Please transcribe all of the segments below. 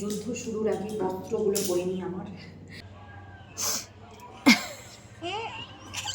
যুদ্ধ শুরুর আগে বস্ত্রগুলো পরে নি আমার।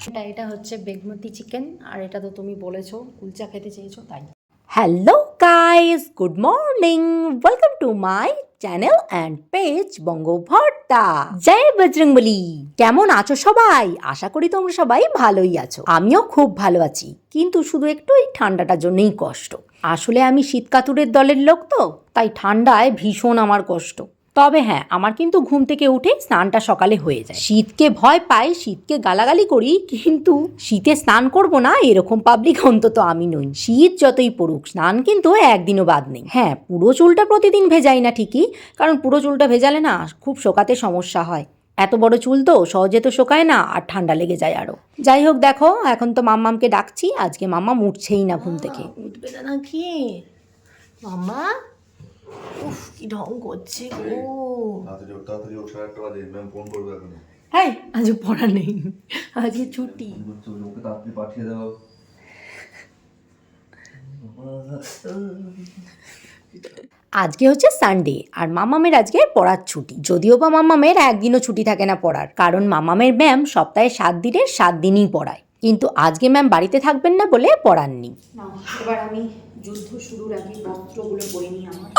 এটা এটা হচ্ছে বেগমতি চিকেন আর এটা তো তুমি বলেছ কুলচা খেতে চেয়েছো তাই। Hello guys good morning welcome to my channel and page বঙ্গভর্তা জয় বজরংবলী কেমন আছো সবাই? আশা করি তোমরা সবাই ভালোই আছো। আমিও খুব ভালো আছি। কিন্তু শুধু একটু এই ঠান্ডাটার জন্যই কষ্ট। আসলে আমি শীতকাতুরের দলের লোক তো, তাই ঠান্ডায় ভীষণ আমার কষ্ট। তবে হ্যাঁ আমার কিন্তু ঘুম থেকে উঠে স্নানটা সকালে হয়ে যায়। শীতকে ভয় পাই, শীতকে গালাগালি করি, কিন্তু শীতে স্নান করব না, এরকম পাবলিক অন্তত আমি নই। শীত যতই পড়ুক, স্নান কিন্তু একদিনও বাদ নেই। হ্যাঁ পুরো চুলটা প্রতিদিন ভেজাই না ঠিকই, কারণ পুরো চুলটা ভেজালে না খুব শোকাতে সমস্যা হয়। এত বড় চুল তো সহজে তো শোকায় না, আর ঠান্ডা লেগে যায় আরও। যাই হোক, দেখো, এখন তো মাম্মামকে ডাকছি, আজকে মাম্মা উঠছেই না ঘুম থেকে। উঠবে না নাকি? মামা উফ কি ঢং করছে গো তাড়াতাড়ি ওঠ, তাড়াতাড়ি ওঠ, সাড়ে আটটা বাজে, ম্যাম ফোন করবে এখন। হ্যাঁ আজ পড়া নেই আজকে ছুটি ওকে তাড়াতাড়ি পাঠিয়ে দাও। আজকে হচ্ছে সানডে আর মামামের আজকে পড়ার ছুটি যদিও বা মামামের একদিনও ছুটি থাকে না পড়ার কারণ মামামের ম্যাম সপ্তাহে সাত দিনের সাত দিনই পড়ায় কিন্তু আজকে ম্যাম বাড়িতে থাকবেন না বলে পড়াননি। এবার আমি যুদ্ধ শুরুর আগে বস্ত্রগুলো পরে নি আমার।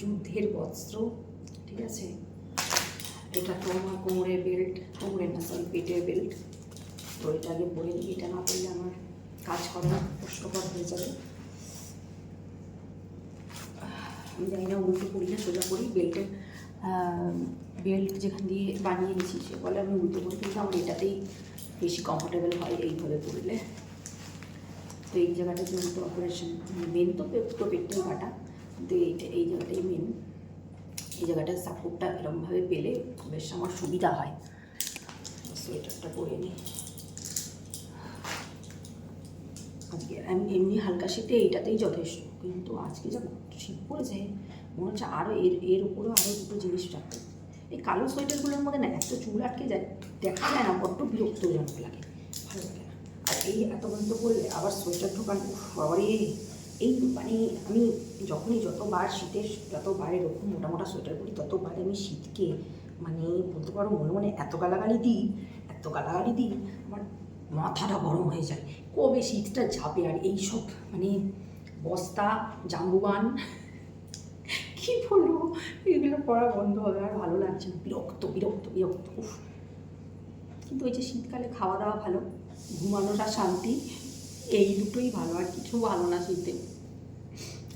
যুদ্ধের বস্ত্র, ঠিক আছে? এটা তো আমার কোমরের বেল্ট কোমরের না সরি পেটের বেল্ট তো এটা আগে পরে নিই, এটা না পরলে আমার কাজ করা কষ্টকর হয়ে যাবে। আমি জানি না উল্টো করি না, সোজা করি। বেল্টের বেল্ট যেখান দিয়ে বানিয়ে নিয়েছি, সে বলে আমি উল্টো করি। কিন্তু আমার এটাতেই বেশি কমফোর্টেবল হয় এইভাবে পরলে তো এই জায়গাটা যেহেতু অপারেশন মেন তো পুরো পেটটাই কাটা কিন্তু এইটা, এই জায়গাটাই মেন এই জায়গাটার সাপোর্টটা এরকমভাবে পেলে বেশ আমার সুবিধা হয়। সোয়েটারটা পরে নিই আজকে আমি এমনি হালকা শীতে এইটাতেই যথেষ্ট। কিন্তু আজকে যা শীত পড়েছে মনে হচ্ছে আরও এর এর উপরেও আরও দুটো জিনিস রাখতে। এই কালো সোয়েটারগুলোর মধ্যে না এত চুল আটকে যায়, দেখা যায় না, বড্ড বিরক্তজনক লাগে। ভালো লাগে না। আর এই এত বন্ধ করলে আবার সোয়েটার ঢোকান বাবারে। এই মানে আমি যখনই যতবার শীতের, যতবার এরকম মোটা মোটা সোয়েটার পরি, ততবার আমি শীতকে মানে বলতে পারো, মনে মনে এত গালাগালি দিই, এত গালাগালি দিই, আমার মাথাটা গরম হয়ে যায়। কবে শীতটা যাবে আর এইসব মানে বস্তা জাম্বুবান কি বলব? এগুলো পড়া বন্ধ হবে আর ভালো লাগছে না। বিরক্ত বিরক্ত বিরক্ত। উফ। কিন্তু ওই যে শীতকালে খাওয়া দাওয়া ভালো, ঘুমানোটা শান্তি, এই দুটোই ভালো, আর কিছু ভালো না শীতে।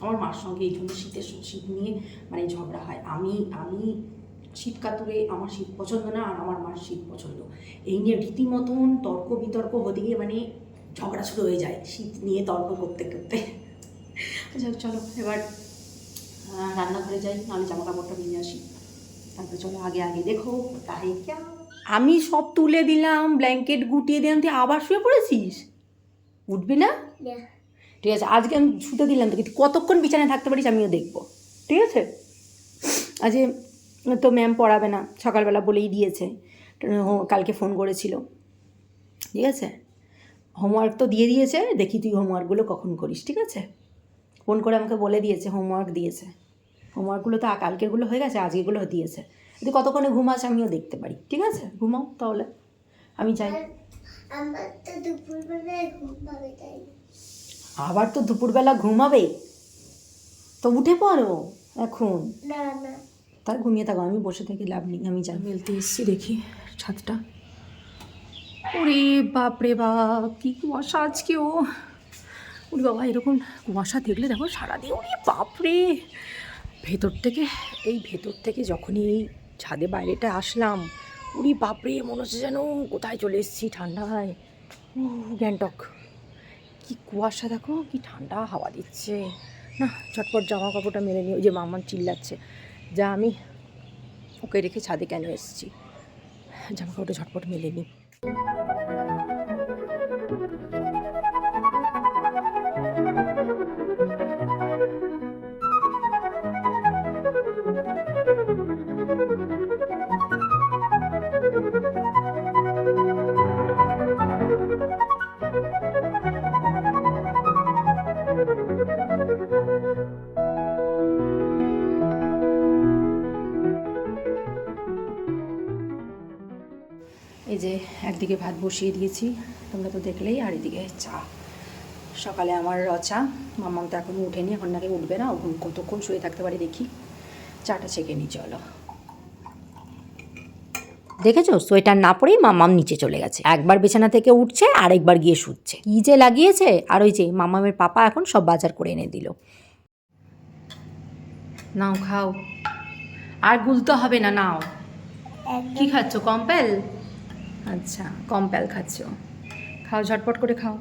আমার মার সঙ্গে এই জন্য শীতের শীত নিয়ে মানে ঝগড়া হয়। আমি আমি শীত কাতুরে আমার শীত পছন্দ না, আর আমার মার শীত পছন্দ। এই নিয়ে রীতিমতন তর্ক বিতর্ক হতে গিয়ে মানে ঝগড়া শুরু হয়ে যায় শীত নিয়ে তর্ক করতে করতে। যাক, চলো, এবার রান্নাঘরে যাই নাহলে জামা কাপড়টা নিয়ে আসি। তারপরে চলো আগে আগে দেখো তাই ক্যা। আমি সব তুলে দিলাম ব্ল্যাঙ্কেট গুটিয়ে দিলাম তুই আবার শুয়ে পড়েছিস? উঠবি না? ঠিক আছে আজকে আমি শুতে দিলাম তোকে। তুই কতক্ষণ বিছানায় থাকতে পারিস আমিও দেখব। ঠিক আছে? আজকে তো ম্যাম পড়াবে না সকালবেলা বলেই দিয়েছে। হো- কালকে ফোন করেছিল। ঠিক আছে? হোমওয়ার্ক তো দিয়ে দিয়েছে দেখি তুই হোমওয়ার্কগুলো কখন করিস ঠিক আছে? ফোন করে আমাকে বলে দিয়েছে হোমওয়ার্ক দিয়েছে। হোমওয়ার্কগুলো তো আ- কালকেরগুলো হয়ে গেছে আজকেগুলো দিয়েছে। তুই কতক্ষণে ঘুমাস আমিও দেখতে পারি ঠিক আছে? ঘুমাও তাহলে। আমি যাই। ঘুম আবার তো দুপুরবেলা ঘুমাবে? তো উঠে পড়ো এখন। না না। তার ঘুমিয়ে থাকো আমি বসে থেকে লাভ নেই আমি যাই। মেলতে এসছি দেখি ছাদটা। ওরে বাপ রে বাপ কি কুয়াশা আজকেও। ওরে বাবা এরকম কুয়াশা দেখলে দেখো সারাদিন ওরে বাপ রে। ভেতর থেকে, এই ভেতর থেকে যখনই এই ছাদে বাইরেটা আসলাম উরি বাপরে, মনে হচ্ছে যেন কোথায় চলে এসেছি ঠান্ডায়। গ্যাংটক। কি কুয়াশা দেখো, কি ঠান্ডা হাওয়া দিচ্ছে। না চটপট জামা কাপড়টা মেরে নিই ওই যে মামান চিল্লাচ্ছে। যা আমি ওকে রেখে ছাদে কেন এসেছি? জামা কাপড়টা ঝটপট মেলে নিই বসিয়ে দিয়েছি। তোমরা তো দেখলেই আর এদিকে চা। সকালে আমার রচা মাম্মাম তো এখনও উঠেনি এখন নাকি উঠবে না ও কতক্ষণ শুয়ে থাকতে পারে দেখি। চাটা ছেঁকে নিই চলো। দেখেছ? সোয়েটার না পরেই মামাম নিচে চলে গেছে। একবার বিছানা থেকে উঠছে আর একবার গিয়ে শুচ্ছে। কি যে লাগিয়েছে? আর ওই যে মামামের পাপা এখন সব বাজার করে এনে দিল। নাও খাও। আর গুলতে হবে না নাও। কি খাচ্ছ কম্পেল? আচ্ছা কম প্যাল খাচ্ছ। খাও ঝটপট করে খাও।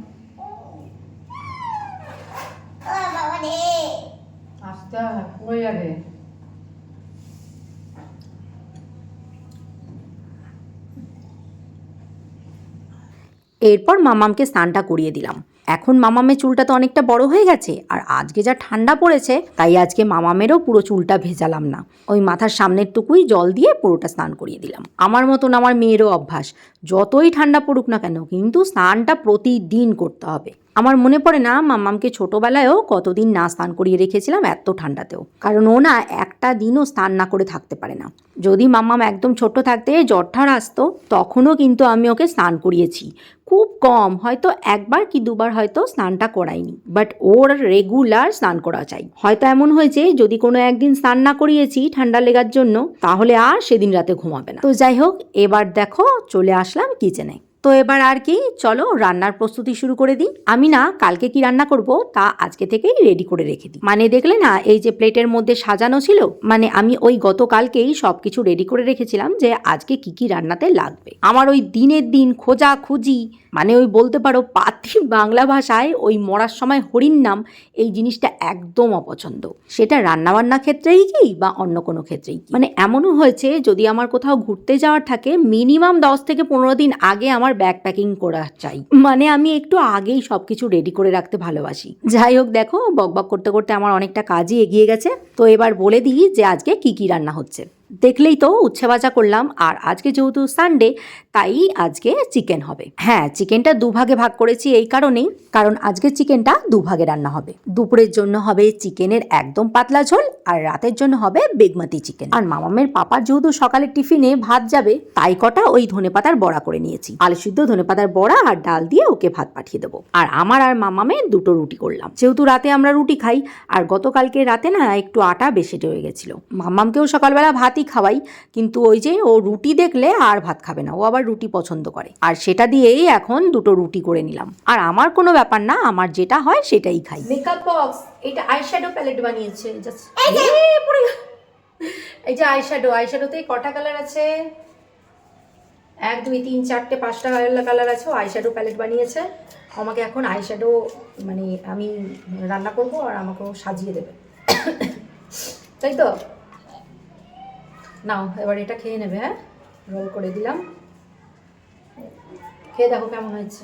এরপর মামামকে স্নানটা করিয়ে দিলাম। এখন মামামের চুলটা তো অনেকটা বড় হয়ে গেছে, আর আজকে যা ঠান্ডা পড়েছে, তাই আজকে মামামেরও পুরো চুলটা ভেজালাম না। ওই মাথার সামনের টুকুই জল দিয়ে পুরোটা স্নান করিয়ে দিলাম। আমার মতন আমার মেয়েরও অভ্যাস, যতই ঠান্ডা পড়ুক না কেন, কিন্তু স্নানটা প্রতিদিন করতে হবে। আমার মনে পড়ে না মাম্মামকে ছোটোবেলায়ও কতদিন না স্নান করিয়ে রেখেছিলাম এত ঠান্ডাতেও। কারণ ও না একটা দিনও স্নান না করে থাকতে পারে না। যদি মাম্মাম একদম ছোট থাকতে জ্বর ঠার আসতো তখনও কিন্তু আমি ওকে স্নান করিয়েছি। খুব কম, হয়তো একবার কি দুবার হয়তো স্নানটা করাইনি। বাট ওর রেগুলার স্নান করা চাই। হয়তো এমন হয়েছে, যদি কোনো একদিন স্নান না করিয়েছি ঠান্ডা লেগার জন্য, তাহলে আর সেদিন রাতে ঘুমাবে না। তো যাই হোক, এবার দেখো চলে আসলাম কিচেনে তো এবার আর কি, চলো রান্নার প্রস্তুতি শুরু করে দিই। আমি না কালকে কি রান্না করব তা আজকে থেকেই রেডি করে রেখে দিই। মানে দেখলে না, এই যে প্লেটের মধ্যে সাজানো ছিল মানে আমি ওই গতকালকেই সব কিছু রেডি করে রেখেছিলাম যে আজকে কি কি রান্নাতে লাগবে। আমার ওই দিনের দিন খোঁজা খুঁজি মানে ওই বলতে পারো পাতি বাংলা ভাষায় ওই মরার সময় হরিণ নাম, এই জিনিসটা একদম অপছন্দ। সেটা রান্নাবান্না ক্ষেত্রেই কি বা অন্য কোনো ক্ষেত্রেই মানে এমনও হয়েছে যদি আমার কোথাও ঘুরতে যাওয়ার থাকে মিনিমাম দশ থেকে পনেরো দিন আগে আমার ব্যাগ প্যাকিং করা চাই। মানে আমি একটু আগেই সব কিছু রেডি করে রাখতে ভালোবাসি। যাই হোক দেখো বকবক করতে করতে আমার অনেকটা কাজই এগিয়ে গেছে। তো এবার বলে দিই যে আজকে কি কি রান্না হচ্ছে। দেখলেই তো উচ্ছে ভাজা করলাম। আর আজকে যেহেতু সানডে তাই আজকে চিকেন হবে। হ্যাঁ চিকেনটা দুভাগে ভাগ করেছি এই কারণেই, কারণ আজকে চিকেনটা দুভাগে রান্না হবে। দুপুরের জন্য হবে চিকেনের একদম পাতলা ঝোল, আর রাতের জন্য হবে বেগমাতি চিকেন আর মামামের পাপার যেহেতু সকালের টিফিনে ভাত যাবে, তাই কটা ওই ধনেপাতার বড়া করে নিয়েছি। আলু সিদ্ধ ধনেপাতার বড়া আর ডাল দিয়ে ওকে ভাত পাঠিয়ে দেবো। আর আমার আর মামামের দুটো রুটি করলাম। যেহেতু রাতে আমরা রুটি খাই, আর গতকালকে রাতে না একটু আটা বেশি রয়ে গেছিল। মামামকেও সকালবেলা ভাতই খাওয়াই কিন্তু ওই যে ও রুটি দেখলে আর ভাত খাবে না ও আবার রুটি পছন্দ করে। আর সেটা দিয়েই এখন দুটো রুটি করে নিলাম। আর আমার কোনো ব্যাপার না আমার যেটা হয় সেটাই খাই। মেকআপ বক্স এটা আইশ্যাডো প্যালেট বানিয়েছে জাস্ট এই যে আইশ্যাডো আইশ্যাডোতে কটা কালার আছে? এক দুই তিন চারটে পাঁচটা কালার কালার আছে আইশ্যাডো প্যালেট বানিয়েছে। আমাকে এখন আইশ্যাডো মানে আমি রান্না করব আর আমাকে ও সাজিয়ে দেবে। তাই তো? নাও, এবার এটা খেয়ে নেবে হ্যাঁ? রোল করে দিলাম। খেয়ে দেখো কেমন হয়েছে।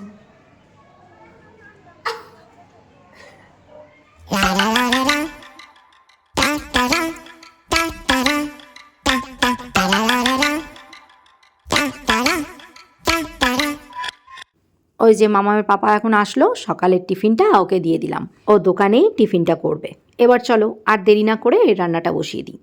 ওই যে মামামের পাপা এখন আসলো, সকালের টিফিনটা ওকে দিয়ে দিলাম। ও দোকানেই টিফিনটা করবে। এবার চলো, আর দেরি না করে রান্নাটা বসিয়ে দিই।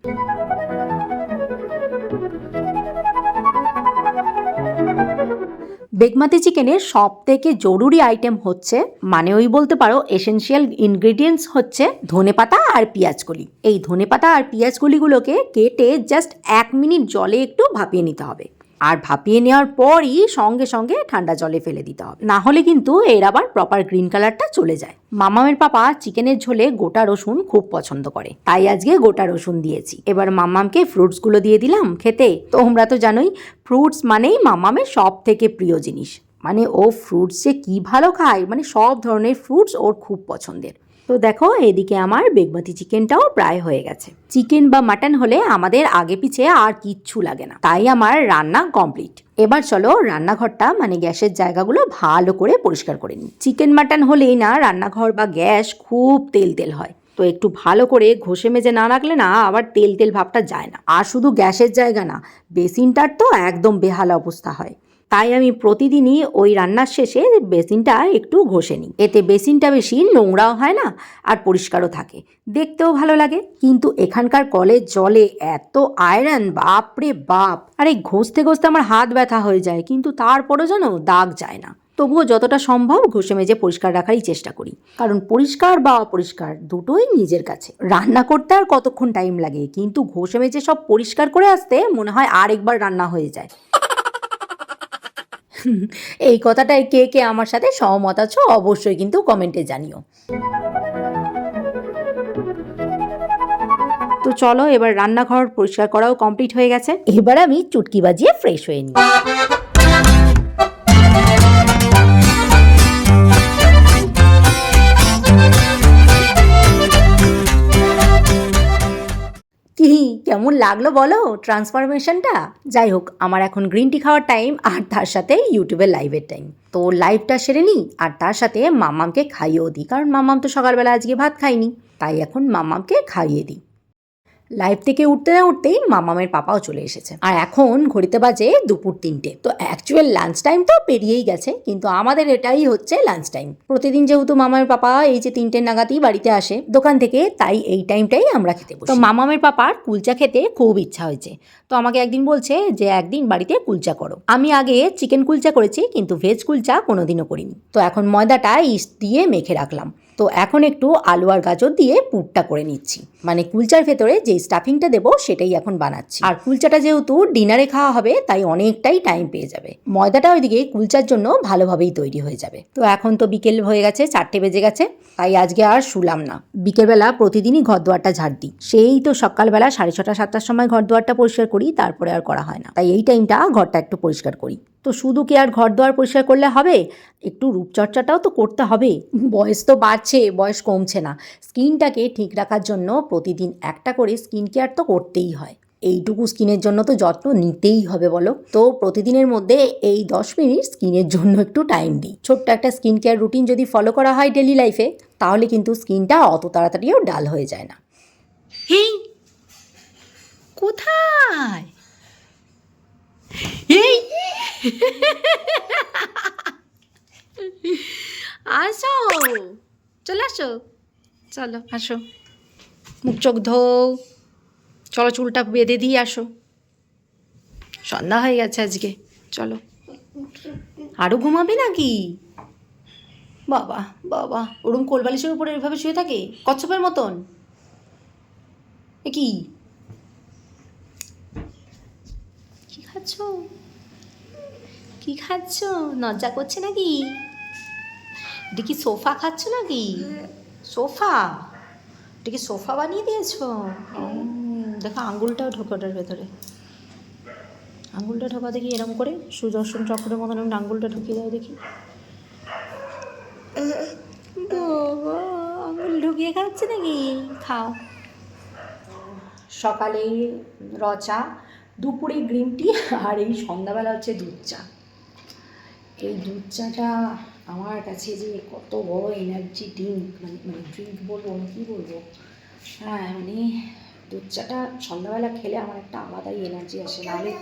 বেগমাতি চিকেনের সব থেকে জরুরি আইটেম হচ্ছে মানে ওই বলতে পারো এসেন্সিয়াল ইনগ্রিডিয়েন্টস হচ্ছে ধনে পাতা আর পেঁয়াজকলি। এই ধনে পাতা আর পেঁয়াজকলিগুলোকে কেটে জাস্ট এক মিনিট জলে একটু ভাপিয়ে নিতে হবে। আর ভাপিয়ে নেওয়ার পরই সঙ্গে সঙ্গে ঠান্ডা জলে ফেলে দিতে হবে। না হলে কিন্তু এর আবার প্রপার গ্রিন কালারটা চলে যায়। মামামের পাপা চিকেনের ঝোলে গোটা রসুন খুব পছন্দ করে। তাই আজকে গোটা রসুন দিয়েছি। এবার মাম্মামকে ফ্রুটসগুলো দিয়ে দিলাম খেতে। তোমরা তো জানোই ফ্রুটস মানেই মাম্মামের সব থেকে প্রিয় জিনিস। মানে ও ফ্রুটস যে কী ভালো খায় মানে সব ধরনের ফ্রুটস ওর খুব পছন্দের। তো দেখো, এদিকে আমার বেগমতি চিকেনটাও প্রায় হয়ে গেছে। চিকেন বা মাটন হলে আমাদের আগে পিছে আর কিচ্ছু লাগে না। তাই আমার রান্না কমপ্লিট। এবার চলো রান্নাঘরটা মানে গ্যাসের জায়গাগুলো ভালো করে পরিষ্কার করে নিই। চিকেন মাটন হলেই না, রান্নাঘর বা গ্যাস খুব তেল তেল হয়। তো একটু ভালো করে ঘষে মেজে না রাখলে না আবার তেল তেল ভাবটা যায় না। আর শুধু গ্যাসের জায়গা না, বেসিনটার তো একদম বেহালা অবস্থা হয়। তাই আমি প্রতিদিনই ওই রান্নার শেষে বেসিনটা একটু ঘষে নিই। এতে বেসিনটা বেশি নোংরাও হয় না আর পরিষ্কারও থাকে। দেখতেও ভালো লাগে। কিন্তু এখানকার কলের জলে এত আয়রন, বাপরে বাপ! আরে ঘষতে ঘষতে আমার হাত ব্যথা হয়ে যায়, কিন্তু তারপরও যেন দাগ যায় না। তবুও যতটা সম্ভব ঘষে মেজে পরিষ্কার রাখারই চেষ্টা করি। কারণ পরিষ্কার বা অপরিষ্কার দুটোই নিজের কাছে। রান্না করতে আর কতক্ষণ টাইম লাগে? কিন্তু ঘষে মেজে সব পরিষ্কার করে আসতে মনে হয় আরেকবার রান্না হয়ে যায়। এই কথাটায় কে কে আমার সাথে সহমত আছো অবশ্যই কিন্তু কমেন্টে জানিও। তো চলো এবার রান্নাঘর পরিষ্কার করাও কমপ্লিট হয়ে গেছে। এবার আমি চুটকি বাজিয়ে ফ্রেশ হয়ে নিই। কেমন লাগল বলো ট্রান্সফরমেশনটা? যাই হোক, আমার এখন গ্রিন টি খাওয়ার টাইম আর তার সাথে ইউটিউবের লাইভের টাইম। তো লাইভটা সেরে নিই আর তার সাথে মামামকে খাইয়েও দিই, কারণ মামাম তো সকালবেলা আজকে ভাত খাইনি তাই এখন মামামকে খাইয়ে দিই। লাইভ থেকে উঠতে না উঠতেই মামামের পাপাও চলে এসেছে। আর এখন ঘড়িতে বাজে দুপুর তিনটে। তো অ্যাকচুয়াল লাঞ্চ টাইম তো পেরিয়েই গেছে, কিন্তু আমাদের এটাই হচ্ছে লাঞ্চ টাইম প্রতিদিন যেহেতু মামামের পাপা এই যে তিনটে নাগাদই বাড়িতে আসে, দোকান থেকে তাই এই টাইমটাই আমরা খেতে তো মামামের পাপার কুলচা খেতে খুব ইচ্ছা হয়েছে। তো আমাকে একদিন বলছে যে, একদিন বাড়িতে কুলচা করো। আমি আগে চিকেন কুলচা করেছি, কিন্তু ভেজ কুলচা কোনোদিনও করিনি। তো এখন ময়দাটা ইস্ট দিয়ে মেখে রাখলাম। তো এখন একটু আলু আর গাজর দিয়ে পুরটা করে নিচ্ছি। মানে কুলচার ভেতরে যে স্টাফিংটা দেবো সেটাই এখন বানাচ্ছি। আর কুলচাটা যেহেতু ডিনারে খাওয়া হবে, তাই অনেকটাই টাইম পেয়ে যাবে। ময়দাটা ওইদিকে কুলচার জন্য ভালোভাবেই তৈরি হয়ে যাবে। তো এখন তো বিকেল হয়ে গেছে, চারটে বেজে গেছে, তাই আজকে আর শুলাম না। বিকেলবেলা প্রতিদিনই ঘর দুয়ারটা ঝাড় দিই। সেই তো সকালবেলা সাড়ে ছটা, সাতটার সময় ঘর দুয়ারটা পরিষ্কার করি, তারপরে আর করা হয় না। তাই এই টাইমটা ঘরটা একটু পরিষ্কার করি। তো শুধু কি আর ঘর দুয়ার পরিষ্কার করলে হবে? একটু রূপচর্চাটাও তো করতে হবে। বয়স তো বাড়ছে বয়স কমছে না। স্কিনটাকে ঠিক রাখার জন্য প্রতিদিন একটা করে স্কিন কেয়ার তো করতেই হয়। এইটুকু স্কিনের জন্য তো যত্ন নিতেই হবে বলো। তো প্রতিদিনের মধ্যে এই দশ মিনিট স্কিনের জন্য একটু টাইম দিই। ছোট্ট একটা স্কিন কেয়ার রুটিন যদি ফলো করা হয় ডেলি লাইফে, তাহলে কিন্তু স্কিনটা অত তাড়াতাড়িও ডাল হয়ে যায় না। কোথায়? আসো। চলে আসো? চলো, আসো। মুখ চোখ ধো চলো চুলটা বেঁধে দিয়ে আসো। সন্ধ্যা হয়ে গেছে আজকে, চলো। আরও ঘুমাবে নাকি? বাবা বাবা, ওরম কোলবালিশের উপরে এভাবে শুয়ে থাকে? কচ্ছপের মতন? এ কি? কি খাচ্ছ? কি খাচ্ছ? নজ্জা করছে নাকি? এটা কি সোফা খাচ্ছ নাকি? সোফা? এটা কি সোফা বানিয়ে দিয়েছ? দেখো আঙ্গুলটাও ঢোকে ওটার ভেতরে। আঙ্গুলটা ঢোকা দেখি এরকম করে সুদর্শন চক্রের মতন আমি আঙ্গুলটা ঢুকিয়ে দাও দেখি। বাবা, আঙ্গুল ঢুকিয়ে খাচ্ছে নাকি? খাও। সকালে র চা দুপুরে গ্রিন টি আর এই সন্ধ্যাবেলা হচ্ছে দুধ চা। এই দুধ চাটা আমার কাছে যে কত বড় এনার্জি ড্রিঙ্ক মানে মানে ড্রিঙ্ক বলব না কী বলব? হ্যাঁ মানে দুধ চাটা সন্ধ্যাবেলা খেলে আমার একটা আলাদাই এনার্জি আসে। নাহলে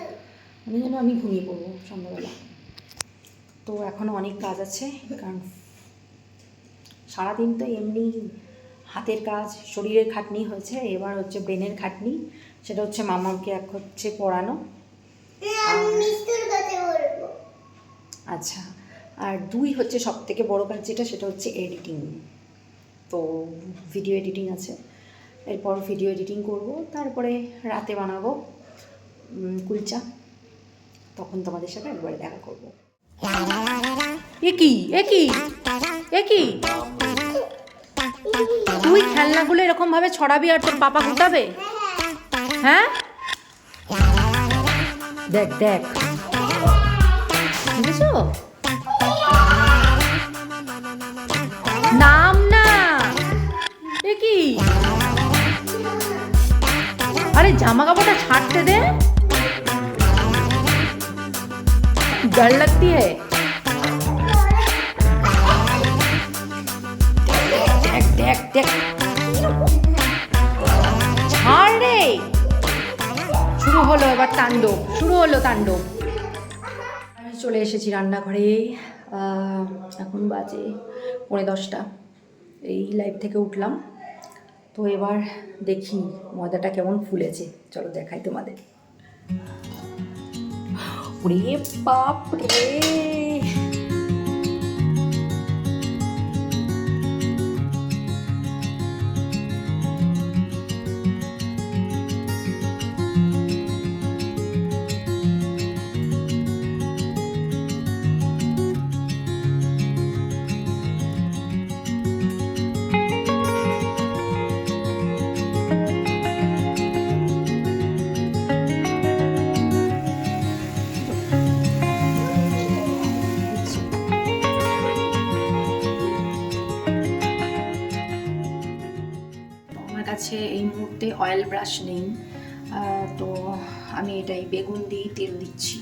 মানে যেন আমি ঘুমিয়ে পড়ব সন্ধ্যাবেলা? তো এখনও অনেক কাজ আছে কারণ সারাদিন তো এমনি হাতের কাজ শরীরের খাটনি হয়েছে এবার হচ্ছে ব্রেনের খাটনি সেটা হচ্ছে মামাকে এক হচ্ছে পড়ানো আমি মিষ্টির কাছে বলব আচ্ছা আর দুই হচ্ছে সব থেকে বড়ো কাজ যেটা, সেটা হচ্ছে এডিটিং তো ভিডিও এডিটিং আছে। এরপর ভিডিও এডিটিং করব, তারপরে রাতে বানাবো কুলচা। তখন তোমাদের সাথে একবারে দেখা করব। এ কি? এ কি? তুই খেলনাগুলো এরকম ভাবে ছড়াবি আর তোর পাপা গুটাবে? হ্যাঁ? দেখ দেখ। বুঝেছো নাম না এ কি আরে জামা কাপড়টা ছাড়তে দে डर लगती है দেখ দেখ দেখ ছাড় রে শুরু হলো এবার তাণ্ডব শুরু হলো তাণ্ডব চলে এসেছি রান্নাঘরে। এখন বাজে পৌনে দশটা। এই লাইভ থেকে উঠলাম। তো এবার দেখি ময়দাটা কেমন ফুলেছে। চলো দেখাই তোমাদের। ওরে কাছে এই মুহূর্তে অয়েল ব্রাশ নেই। তো আমি এটাই বেগুন দিয়ে তেল দিচ্ছি।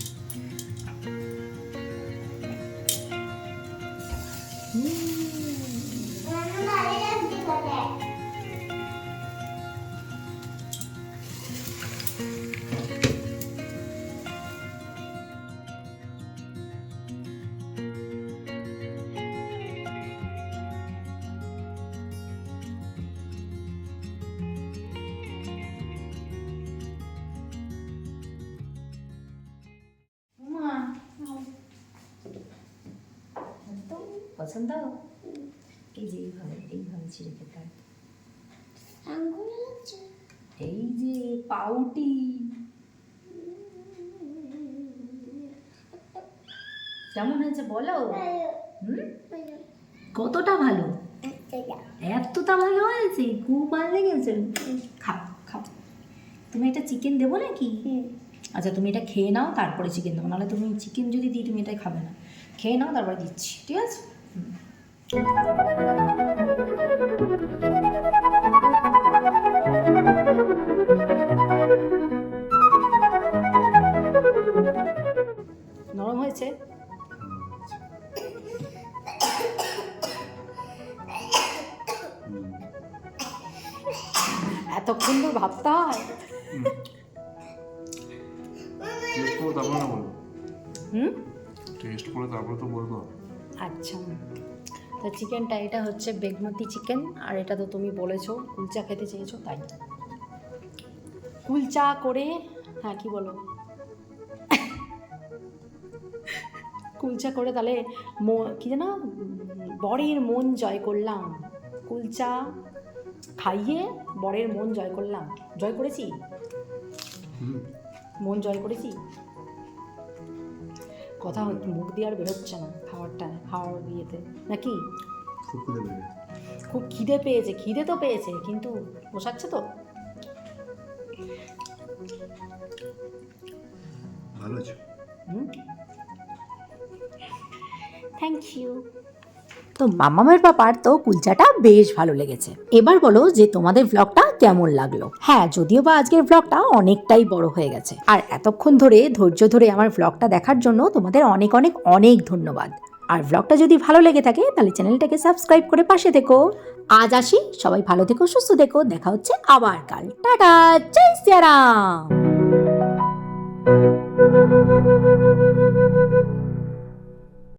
পছন্দ? এই যে এইভাবে এইভাবে ছিঁড়ে খেতে হয়। এই যে পাউটি। কেমন হয়েছে বলো? কতটা ভালো? এতটা। ভালো হয়েছে? খুব ভালো লেগেছে। খাও খাও। তুমি এটা চিকেন দেবো নাকি? আচ্ছা তুমি এটা খেয়ে নাও তারপরে চিকেন দেবো। নাহলে তুমি চিকেন যদি দিই তুমি এটা খাবে না। খেয়ে নাও তারপরে দিচ্ছি ঠিক আছে? Thank you. তো চিকেনটা এটা হচ্ছে বেগমতি চিকেন আর এটা তো তুমি বলেছ কুলচা খেতে চেয়েছো তাই। কুলচা করে হ্যাঁ কি বলো? কুলচা করে তাহলে মো- কি যেন বরের মন জয় করলাম। কুলচা খাইয়ে বরের মন জয় করলাম। জয় করেছি? মন জয় করেছি? কথা মুখ দিয়ে আর বেরোচ্ছে না খাওয়ারটা খাওয়ার বিয়েতে নাকি? খুব খিদে পেয়েছে। খিদে তো পেয়েছে কিন্তু পোষাচ্ছে তো। ভালো থ্যাংক ইউ তো মামামের পাপার তো কুলচাটা বেশ ভালো লেগেছে। এবার বলো যে তোমাদের ব্লগটা কেমন লাগল? হ্যাঁ যদিও বা আজকের ব্লগটা অনেকটাই বড় হয়ে গেছে। আর এতক্ষণ ধরে, ধৈর্য ধরে আমার ব্লগটা দেখার জন্য তোমাদের অনেক অনেক অনেক ধন্যবাদ। আর ব্লগটা যদি ভালো লেগে থাকে, তাহলে চ্যানেলটাকে সাবস্ক্রাইব করে পাশে থেকো। আজ আসি, সবাই ভালো থেকো, সুস্থ থেকো, দেখা হচ্ছে আবার কাল। টাটা, জয় সিয়ারাম